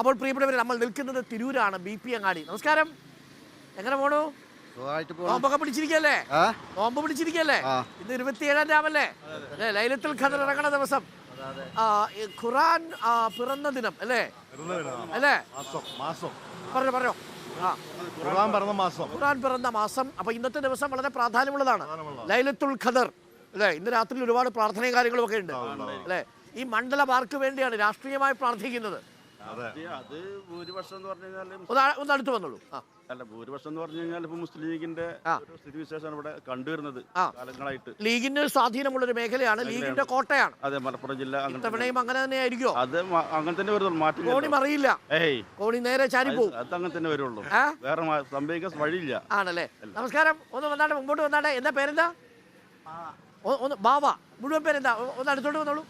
അപ്പോൾ പ്രിയപ്പെട്ടവർ നമ്മൾ നിൽക്കുന്നത് തിരൂരാണ് ബി പി അങ്ങാടി. നമസ്കാരം. എങ്ങനെ പോണു? നോമ്പൊക്കെ പിടിച്ചിരിക്കല്ലേ? ആ? നോമ്പ് പിടിച്ചിരിക്കല്ലേ. ഇന്ന് ഇരുപത്തിയേഴാം രാമല്ലേ ലൈലത്തിൽ ലൈലത്തുൽ ഖദർ ഇറങ്ങണ ദിവസം. ഖുറാൻ പിറന്ന ദിനം അല്ലേ? അല്ലേ? മാസം മാസം. പറഞ്ഞോ പറഞ്ഞോ. ആ. ഖുർആൻ പറഞ്ഞ മാസം. ഖുറാൻ പിറന്ന മാസം. അപ്പൊ ഇന്നത്തെ ദിവസം വളരെ പ്രാധാന്യമുള്ളതാണ്. ലൈലത്തുൽ ഖദർ അല്ലേ? ഇന്ന് രാത്രിയിൽ ഒരുപാട് പ്രാർത്ഥനയും കാര്യങ്ങളും ഒക്കെ ഉണ്ട്. അല്ലേ? ഈ മണ്ഡല പാർക്ക് വേണ്ടിയാണ് രാഷ്ട്രീയമായി പ്രാർത്ഥിക്കുന്നത്. അതെ. അത് ഭൂരിപക്ഷം എന്ന് പറഞ്ഞു കഴിഞ്ഞാൽ ഒന്ന് ഒന്ന് അടുത്ത് വന്നോളൂ. അല്ല ഭൂരിപക്ഷം എന്ന് പറഞ്ഞു കഴിഞ്ഞാൽ ഇപ്പൊ മുസ്ലിം ലീഗിന്റെ സ്ഥിതിവിശേഷമാണ് ഇവിടെ കണ്ടുവരുന്നത്. കാലങ്ങളായിട്ട്. ലീഗിന് സ്വാധീനമുള്ള ഒരു മേഖലയാണ് ലീഗിന്റെ കോട്ടയാണ്. അതെ മലപ്പുറം ജില്ല തവണയും. അങ്ങനെ തന്നെ ആയിരിക്കോ അത് അങ്ങനെ തന്നെ വരുള്ളൂ കോണി മാറ്റില്ല മറിയില്ല. ഏയ്. കോണി നേരെ ചാരി പോകും അത് അങ്ങനെ തന്നെ വരുള്ളൂ. വേറെ സംഭവിക്കാൻ വഴിയില്ല. ആണല്ലേ? നമസ്കാരം. ഒന്ന് വന്നാട്ടെ മുമ്പോട്ട് വന്നാട്ടെ. എന്താ പേരെന്താ? ഒന്ന് ബാവ. മുഴുവൻ പേരെന്താ? ഒന്ന് അടുത്തോട്ട് വന്നോളൂ.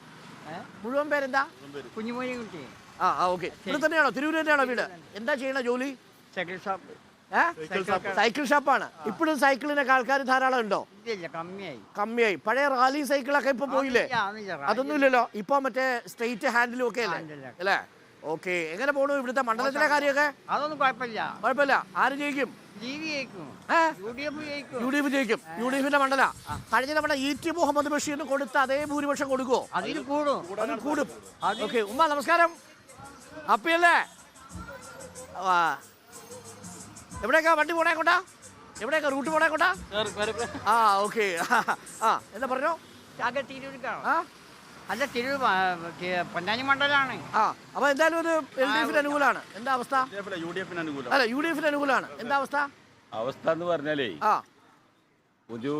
മുഴുവൻ പേരെന്താ? കുഞ്ഞുമോനെ കുട്ടി ആ ആ ഓക്കെ. ഇവിടെ തന്നെയാണോ? തിരൂര് തന്നെയാണോ വീട്? എന്താ ചെയ്യണ ജോലി? Cycle shop. സൈക്കിൾ ഷോപ്പാണ്. ഇപ്പോഴും സൈക്കിളിനൊക്കെ ആൾക്കാർ ധാരാളം ഉണ്ടോ? ഇല്ല കമ്മിയായി. കമ്മിയായി. പഴയ റാലി സൈക്കിളൊക്കെ ഇപ്പൊ പോയില്ലേ? അതൊന്നുമില്ലല്ലോ അതൊന്നും ഇല്ലല്ലോ ഇപ്പൊ മറ്റേ സ്ട്രെയിറ്റ് ഹാൻഡിലും ഒക്കെ അല്ലേ. അല്ലേ? ഓക്കെ. എങ്ങനെ പോണു ഇവിടുത്തെ മണ്ഡലത്തിലെ കാര്യമൊക്കെ? അതൊന്നും കുഴപ്പമില്ല. കുഴപ്പമില്ല. ആര് ജയിക്കും? യു ഡി എഫ് ജയിക്കും. യു ഡി എഫിന്റെ മണ്ഡല. കഴിഞ്ഞ നമ്മുടെ ഇ ടി മുഹമ്മദ് ബഷീറിന് കൊടുത്ത അതേ ഭൂരിപക്ഷം കൊടുക്കുവോ? അതിന് കൂടും. കൂടും. ഓക്കെ. ഉമ്മ നമസ്കാരം. ഹാപ്പിയല്ലേ വാ. എവിടേക്കാ വണ്ടി പോണേ കൊണ്ടാ? എവിടേക്കാ റൂട്ട് പോണേ കൊണ്ടാ? ആ ഓക്കെ. ആ എന്താ പറഞ്ഞോ? ആകെ തിരൂർക്കാണോ? ആ? അല്ല തിരൂർ പൊന്നാനി മണ്ഡലമാണ്. ആ അപ്പൊ എന്തായാലും ഒരു എൽ ഡി എഫിന് അനുകൂലമാണ്. എന്താ അവസ്ഥ? യു ഡി എഫിന് അനുകൂലം. അല്ല യു ഡി എഫിന് അനുകൂലമാണ്. എന്താ അവസ്ഥ? അവസ്ഥ എന്ന് പറഞ്ഞാലേ ആ. ഒരു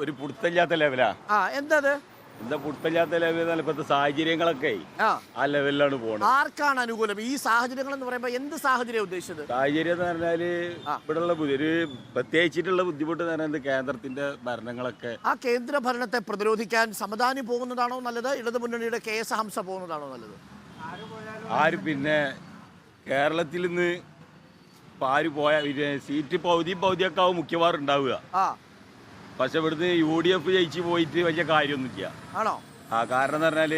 ഒരു പുടുത്തല്ലാത്ത ലെവലാ ആ. എന്താ അത് എന്താ പുടുത്തല്ലാത്ത ലെവൽ ഇപ്പോഴത്തെ സാഹചര്യങ്ങളൊക്കെ ആ. ആ ലെവലിലാണ് പോണത്. ആർക്കാണ് അനുകൂലം? ഈ സാഹചര്യങ്ങൾ എന്ന് പറയുമ്പോൾ എന്ത് സാഹചര്യം ഉദ്ദേശിച്ചത്? സാഹചര്യം എന്ന് പറഞ്ഞാൽ. ഇവിടെയുള്ള ബുദ്ധി- ഒരു പ്രത്യേകിച്ചിട്ടുള്ള ബുദ്ധിമുട്ട് എന്ന് പറയുന്നത് കേന്ദ്രത്തിന്റെ ഭരണങ്ങളൊക്കെ. ആ കേന്ദ്ര ഭരണത്തെ പ്രതിരോധിക്കാൻ സമദാനി പോകുന്നതാണോ നല്ലത്? ഇടതുമുന്നണിയുടെ കെ എസ് ഹംസ പോകുന്നതാണോ നല്ലത്? ആര് പിന്നെ കേരളത്തിൽ നിന്ന് ഇപ്പൊ ആര് പോയ പിന്നെ സീറ്റ് പൗതി പൗതിയൊക്കെ ആവും മിക്കവാറും ഉണ്ടാവുക. ആ. പക്ഷെ ഇവിടുന്ന് യു ഡി എഫ് ജയിച്ച് പോയിട്ട് വലിയ കാര്യമൊന്നുമില്ല. ആണോ? ആ കാരണം എന്ന് പറഞ്ഞാൽ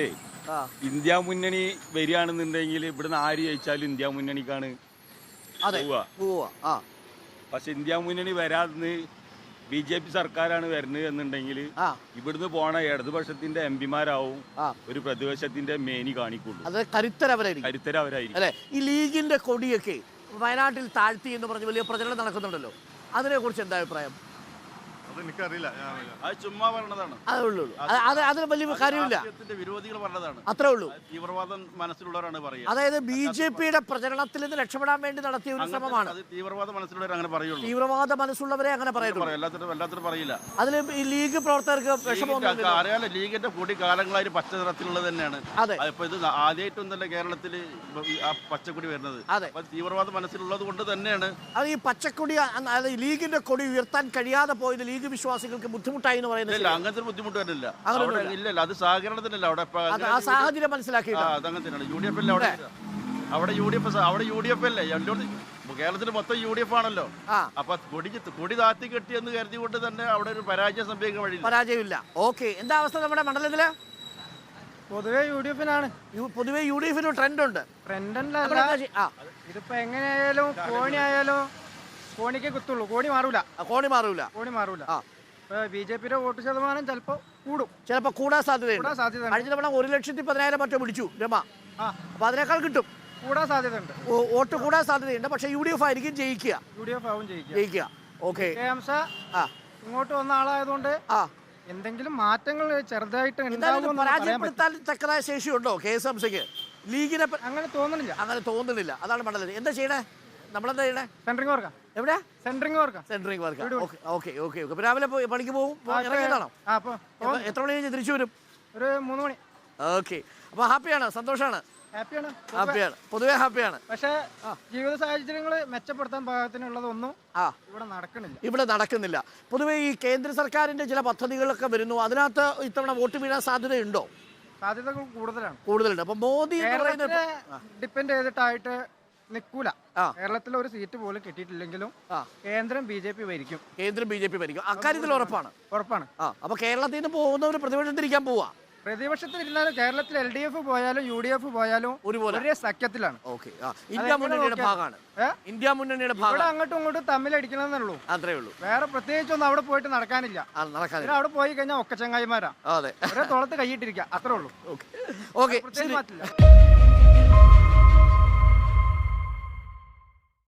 ആ. ഇന്ത്യ മുന്നണി വരികയാണെന്നുണ്ടെങ്കിൽ ഇവിടുന്ന് ആര് ജയിച്ചാലും ഇന്ത്യ മുന്നണിക്കാണ് അതെ പോവാ ആ. പക്ഷെ ഇന്ത്യ മുന്നണി വരാതെ ബി ജെ പി സർക്കാരാണ് വരുന്നത് എന്നുണ്ടെങ്കിൽ ആ. ഇവിടുന്ന് പോണ ഇടതുപക്ഷത്തിന്റെ എം പിമാരാവും ആ. ഒരു പ്രതിപക്ഷത്തിന്റെ മേനി കാണിക്കുള്ളൂ. അത് കരുത്തരവരായിരിക്കും. കരുത്തരവരായിരിക്കും. അല്ലെ? ഈ ലീഗിന്റെ കൊടിയൊക്കെ വയനാട്ടിൽ താഴ്ത്തി എന്ന് പറഞ്ഞ് വലിയ പ്രചരണം നടക്കുന്നുണ്ടല്ലോ. അതിനെ കുറിച്ച് എന്താ അഭിപ്രായം? അത് ചുമ്മാ പറഞ്ഞതാണ്. അതേ ഉള്ളൂ. അത് അത് അതിന് വലിയ കാര്യമില്ല. വിരോധികൾ പറഞ്ഞതാണ്. അത്രേ ഉള്ളൂ. തീവ്രവാദം മനസ്സിലുള്ളവരാണ് പറയുക. അതായത് ബി ജെ പിയുടെ പ്രചരണത്തിൽ നിന്ന് രക്ഷപ്പെടാൻ വേണ്ടി നടത്തിയ ഒരു ശ്രമമാണ്. അത് തീവ്രവാദ മനസ്സിലുള്ളവർ അങ്ങനെ പറയുള്ളൂ. തീവ്രവാദ മനസ്സുള്ളവരെ അങ്ങനെ പറയത്തുള്ളൂ പറയും. എല്ലാത്തിനും എല്ലാത്തിനും പറയില്ല. അതിൽ ഈ ലീഗ് പ്രവർത്തകർക്ക് അറിയാലോ ലീഗിന്റെ കൊടി കാലങ്ങളായി പച്ച നിറത്തിലുള്ളത് തന്നെയാണ്. അതെ. അതിപ്പോ ഇത് ആദ്യമായിട്ടൊന്നല്ല കേരളത്തിൽ ആ പച്ചക്കൊടി വരുന്നത്. അതെ. തീവ്രവാദ മനസ്സിലുള്ളത് കൊണ്ട് തന്നെയാണ് അത് ഈ പച്ചക്കൊടി ലീഗിന്റെ കൊടി ഉയർത്താൻ കഴിയാതെ പോയത് ലീഗ് വിശ്വാസികൾക്ക് ബുദ്ധിമുട്ടായി എന്ന് പറയുന്നത് ഇല്ല അങ്ങനത്തെ ബുദ്ധിമുട്ട് വരുന്നില്ല അങ്ങനെ അവിടെ ഒന്നുമില്ല. ഇല്ല ഇല്ല അത് സഹകരണത്തിനല്ല അവിടെ ആ സാഹചര്യം തന്നെയാണ് യു ഡി എഫ് അവിടെ അവിടെ യു ഡി എഫ് അവിടെ യു ഡി എഫ് അല്ലേ? കേരളത്തിൽ മൊത്തം യു ഡി എഫ് ആണല്ലോ. അപ്പൊ കൊടി കൊടി താത്തി കെട്ടി എന്ന് കരുതികൊണ്ട് തന്നെ അവിടെ ഒരു പരാജയം സംഭവിക്കാൻ വഴി പരാജയമില്ല. ഓക്കെ എന്താ അവസ്ഥ നമ്മുടെ മണ്ഡലത്തിൽ? പൊതുവേ യു ഡി എഫിനാണ് പൊതുവേ യു ഡി എഫിന് ട്രെൻഡ് ഉണ്ട് ട്രെൻഡ് ഇതിപ്പോ എങ്ങനെയായാലും കോണി ആയാലും കോണിക്ക് കുത്തുള്ളൂ. കോണി മാറൂല. ആ, കോണി മാറൂല. കോണി മാറൂല. ആ. ബി ജെ പിയുടെ വോട്ട് ശതമാനം ചിലപ്പോ കൂടും. ചിലപ്പോ കൂടാൻ സാധ്യതയുണ്ട്. കൂടാൻ സാധ്യതയുണ്ട്. കഴിഞ്ഞ തവണ ഒരു ലക്ഷത്തി പതിനായിരം മറ്റോ പിടിച്ചു രമ. ആ. അപ്പൊ അതിനേക്കാൾ കിട്ടും. കൂടാൻ സാധ്യതയുണ്ട്. വോട്ട് കൂടാൻ സാധ്യതയുണ്ട്. പക്ഷെ യു ഡി എഫ് ആയിരിക്കും ജയിക്കുക. യു ഡി എഫ് ആവും ജയിക്കുക. ജയിക്കുക. ഓക്കെ. കെ ആ. ഇങ്ങോട്ട് വന്ന ആളായതുകൊണ്ട് ആ. എന്തെങ്കിലും മാറ്റങ്ങൾ ചെറുതായിട്ട് എന്തായാലും ഇത് ഉണ്ടാവുമെന്ന് പറയാൻ പറ്റും പരാജയപ്പെടുത്താൻ തക്കതായ ശേഷിയുണ്ടോ കെ എസ് എം സിക്ക് ലീഗിനെ പ- അങ്ങനെ തോന്നുന്നില്ല. അങ്ങനെ തോന്നുന്നില്ല. അതാണ് മണ്ഡലം എന്താ ചെയ്യണേ? നമ്മളെന്താ ചെയ്യണേ? സെൻട്രിങ് വർക്കാ എവിടെ centring വർക്കാ centring work okay okay okay okay. രാവിലെ പണിക്ക് പോകും ഇറങ്ങിയതാണോ എത്ര മണി കഴിഞ്ഞ് തിരിച്ചു വരും? ഒരു മൂന്ന് മണി. ഓക്കെ. അപ്പൊ ഹാപ്പിയാണ് സന്തോഷമാണ് ഹാപ്പിയാണ് ഹാപ്പിയാണ്. പൊതുവേ ഹാപ്പിയാണ്. പക്ഷേ ജീവിത സാഹചര്യങ്ങൾ മെച്ചപ്പെടുത്താൻ പാകത്തിനുള്ളതൊന്നും ഇവിടെ നടക്കുന്നില്ല. ഇവിടെ നടക്കുന്നില്ല. പൊതുവേ ഈ കേന്ദ്ര സർക്കാരിന്റെ ചില പദ്ധതികളൊക്കെ വരുന്നു. അതിനകത്ത് ഇത്തവണ വോട്ട് വീഴാൻ സാധ്യതയുണ്ടോ? സാധ്യതകൾ കൂടുതലാണ്. കൂടുതലുണ്ട്. അപ്പൊ മോദി ഡിപെൻഡ് ഡിപ്പെൻഡ് ചെയ്തിട്ടായിട്ട് നിൽക്കൂല കേരളത്തിലെ കേരളത്തിൽ ഒരു സീറ്റ് പോലും കിട്ടിയിട്ടില്ലെങ്കിലും കേന്ദ്രം ബി ജെ പി ഭരിക്കും. കേന്ദ്രം ബി ജെ പി ഭരിക്കും. അക്കാര്യത്തിൽ ഉറപ്പാണ്. ഉറപ്പാണ്. അപ്പൊ കേരളത്തിൽ നിന്ന് പോകുന്നവർ പ്രതിപക്ഷത്തിരിക്കാൻ പോവാ. പ്രതിപക്ഷത്തിൽ ഇരുന്നാലും കേരളത്തിൽ എൽ ഡി എഫ് പോയാലും യു ഡി എഫ് പോയാലും ഒരുപോലെ. ഒരേ സഖ്യത്തിലാണ്. ഓക്കെ. ഇന്ത്യ മുന്നണിയുടെ ഭാഗമാണ്. ഇന്ത്യ മുന്നണിയുടെ ഭാഗം അങ്ങോട്ടും ഇങ്ങോട്ടും തമ്മിലടിക്കണമെന്നുള്ളൂ. അത്രേ ഉള്ളൂ. വേറെ പ്രത്യേകിച്ചൊന്നും അവിടെ പോയിട്ട് നടക്കാനില്ല. അവിടെ പോയി കഴിഞ്ഞാൽ ഒക്കെ ചങ്ങായിമാരാ അതെ. ഒരേ തോളത്ത് കൈയിട്ടിരിക്കുക അത്രേ ഉള്ളൂ. ഓക്കെ. ഓക്കെ. പ്രത്യേകിച്ച് മാറ്റില്ല.